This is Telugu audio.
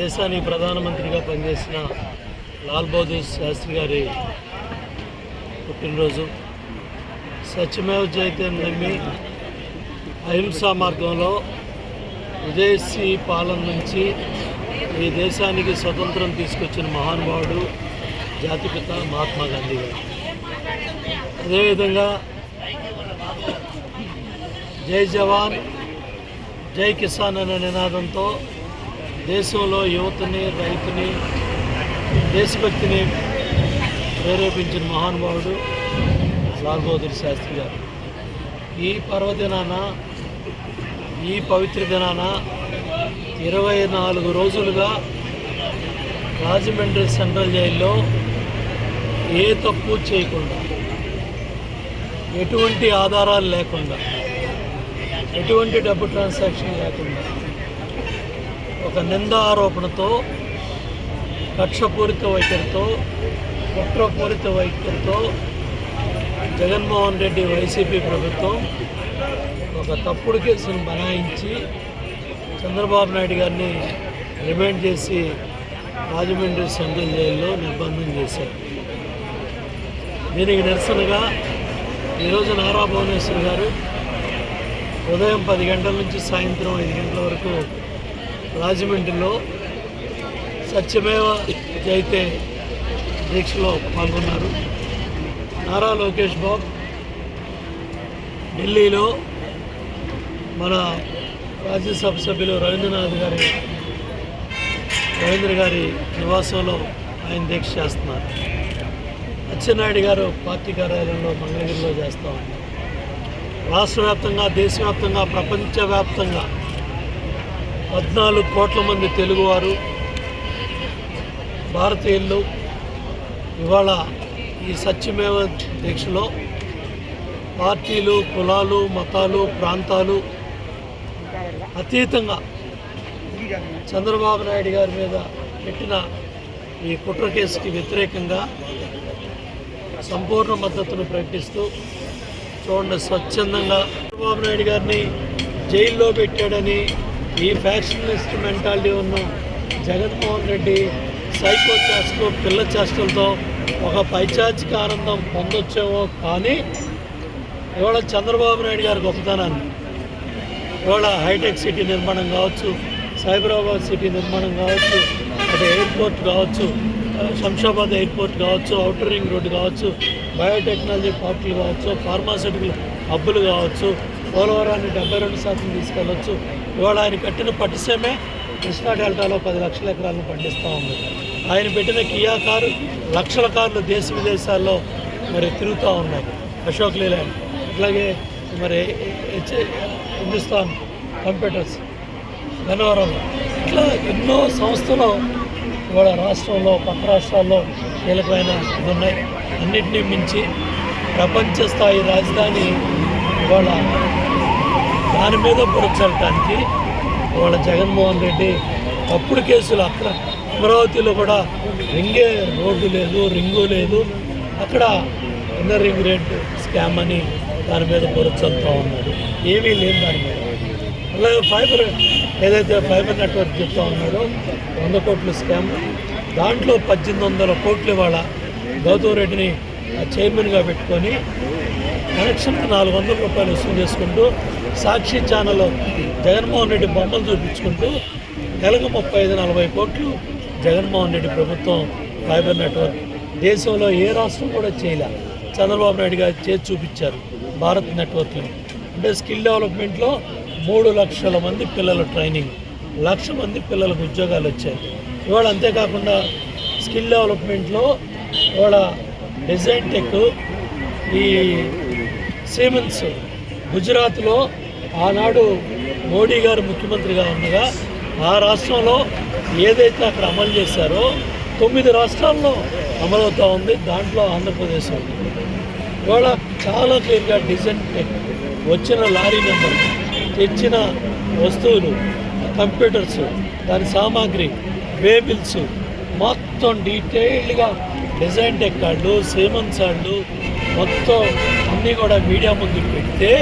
దేశానికి ప్రధానమంత్రిగా పనిచేసిన లాల్ బహదూర్ శాస్త్రి గారి పుట్టినరోజు. సత్యమేవ జయతే నమ్మి అహింసా మార్గంలో విదేశీ పాలన నుంచి ఈ దేశానికి స్వతంత్రం తీసుకొచ్చిన మహానుభావుడు జాతిపిత మహాత్మా గాంధీ గారు. అదేవిధంగా జై జవాన్ జై కిసాన్ అనే నినాదంతో దేశంలో యువతని రైతుని దేశభక్తిని ప్రేరేపించిన మహానుభావుడు లాల్ బహదూర్ శాస్త్రి గారు. ఈ పర్వదినాన ఈ పవిత్ర దినాన ఇరవై నాలుగు రోజులుగా రాజమండ్రి సెంట్రల్ జైల్లో ఏ తప్పు చేయకుండా ఎటువంటి ఆధారాలు లేకుండా ఎటువంటి డబ్బు ట్రాన్సాక్షన్ లేకుండా ఒక నింద ఆరోపణతో కక్షపూరిత వైఖరితో కుట్రపూరిత వైఖరితో జగన్మోహన్ రెడ్డి వైసీపీ ప్రభుత్వం ఒక తప్పుడు కేసును బనాయించి చంద్రబాబు నాయుడు గారిని రిమాండ్ చేసి రాజమండ్రి సెంట్రల్ జైల్లో నిర్బంధం చేశారు. దీనికి నిరసనగా ఈరోజు నారా భువనేశ్వర్ గారు ఉదయం పది గంటల నుంచి సాయంత్రం ఐదు గంటల వరకు రాజమండ్రిలో సత్యమేవ జైతే దీక్షలో పాల్గొన్నారు. నారా లోకేష్ బాబు ఢిల్లీలో మన రాజ్యసభ సభ్యులు రవీంద్రనాథ్ గారి రవీంద్ర గారి నివాసంలో ఆయన దీక్ష చేస్తున్నారు. అచ్చెన్నాయుడు గారు పార్టీ కార్యాలయంలో మంగళగిరిలో చేస్తూ ఉన్నారు. రాష్ట్ర వ్యాప్తంగా దేశవ్యాప్తంగా ప్రపంచవ్యాప్తంగా పద్నాలుగు కోట్ల మంది తెలుగువారు భారతీయులు ఇవాళ ఈ సత్యమేవ దీక్షలో పార్టీలు కులాలు మతాలు ప్రాంతాలు అతీతంగా చంద్రబాబు నాయుడు గారి మీద పెట్టిన ఈ కుట్ర కేసుకి వ్యతిరేకంగా సంపూర్ణ మద్దతును ప్రకటిస్తూ చూడండి స్వచ్ఛందంగా చంద్రబాబు నాయుడు గారిని జైల్లో పెట్టాడని ఈ ఫ్యాక్షనలిస్ట్ మెంటాలిటీ ఉన్న జగన్మోహన్ రెడ్డి సైకో చేష్టలు పిల్ల చేష్టలతో ఒక పైచాచిక ఆనందం పొందొచ్చేమో కానీ ఇవాళ చంద్రబాబు నాయుడు గారి గొప్పతనాన్ని. ఇవాళ హైటెక్ సిటీ నిర్మాణం కావచ్చు సైబరాబాద్ సిటీ నిర్మాణం కావచ్చు అటు ఎయిర్పోర్ట్ కావచ్చు శంషాబాద్ ఎయిర్పోర్ట్ కావచ్చు అవుటర్ రింగ్ రోడ్డు కావచ్చు బయోటెక్నాలజీ పార్కులు కావచ్చు ఫార్మాసిటికల్ హబ్బులు కావచ్చు పోలవరాన్ని డెబ్బై రెండు శాతం తీసుకెళ్ళొచ్చు ఇవాళ ఆయన కట్టిన పట్టిసమే కృష్ణా డెల్టాలో పది లక్షల ఎకరాలను పండిస్తూ ఉంది. ఆయన పెట్టిన కియా కారు లక్షల కార్లు దేశ విదేశాల్లో మరి తిరుగుతూ ఉన్నాయి. అశోక్ లీలాండ్ అట్లాగే మరి హిందుస్థాన్ కంప్యూటర్స్ గన్నవరంలో ఇట్లా ఎన్నో సంస్థలు ఇవాళ రాష్ట్రంలో పక్క రాష్ట్రాల్లో కీలకమైన ఉన్నాయి అన్నిటినీ మించి ప్రపంచ స్థాయి రాజధాని ఇవాళ దాని మీద పొడిచడానికి వాళ్ళ జగన్మోహన్ రెడ్డి తప్పుడు కేసులు అక్కడ అమరావతిలో కూడా రింగే రోడ్డు లేదు రింగు లేదు. అక్కడ ఇన్నర్ రింగ్ రేట్ స్కామ్ అని దాని మీద పొరచల్తూ ఉన్నాడు. ఏమీ లేదు దాని మీద. అలాగే ఫైబర్ ఏదైతే ఫైబర్ నెట్వర్క్ చెప్తా ఉన్నాడో వంద కోట్ల స్కామ్. దాంట్లో పద్దెనిమిది వందల కోట్లు ఇవాళ గౌతమ్ రెడ్డిని చైర్మన్గా పెట్టుకొని కనెక్షన్కి నాలుగు వందల రూపాయలు వసూలు చేసుకుంటూ సాక్షి ఛానల్ జగన్మోహన్ రెడ్డి బొమ్మలు చూపించుకుంటూ నెలకు ముప్పై ఐదు నలభై కోట్లు జగన్మోహన్ రెడ్డి ప్రభుత్వం ఫైబర్ నెట్వర్క్ దేశంలో ఏ రాష్ట్రం కూడా చేయలే. చంద్రబాబు నాయుడు గారు చేసి చూపించారు భారత్ నెట్వర్క్ని. అంటే స్కిల్ డెవలప్మెంట్లో మూడు లక్షల మంది పిల్లల ట్రైనింగ్ లక్ష మంది పిల్లలకు ఉద్యోగాలు వచ్చాయి. ఇవాళ అంతేకాకుండా స్కిల్ డెవలప్మెంట్లో ఇవాళ డిజైన్ టెక్ ఈ సీమెన్స్ గుజరాత్లో ఆనాడు మోడీ గారు ముఖ్యమంత్రిగా ఉండగా ఆ రాష్ట్రంలో ఏదైతే అక్కడ అమలు చేశారో తొమ్మిది రాష్ట్రాల్లో అమలవుతూ ఉంది. దాంట్లో ఆంధ్రప్రదేశ్ ఉంది. ఇవాళ చాలా క్లియర్గా డిజైన్ టెక్ వచ్చిన లారీ నెంబర్ తెచ్చిన వస్తువులు కంప్యూటర్స్ దాని సామాగ్రి వేబిల్స్ మొత్తం డీటెయిల్డ్గా డిజైన్ టెక్ వాళ్ళు సేమన్స్ వాళ్ళు మొత్తం అన్నీ కూడా మీడియా ముందు పెడితే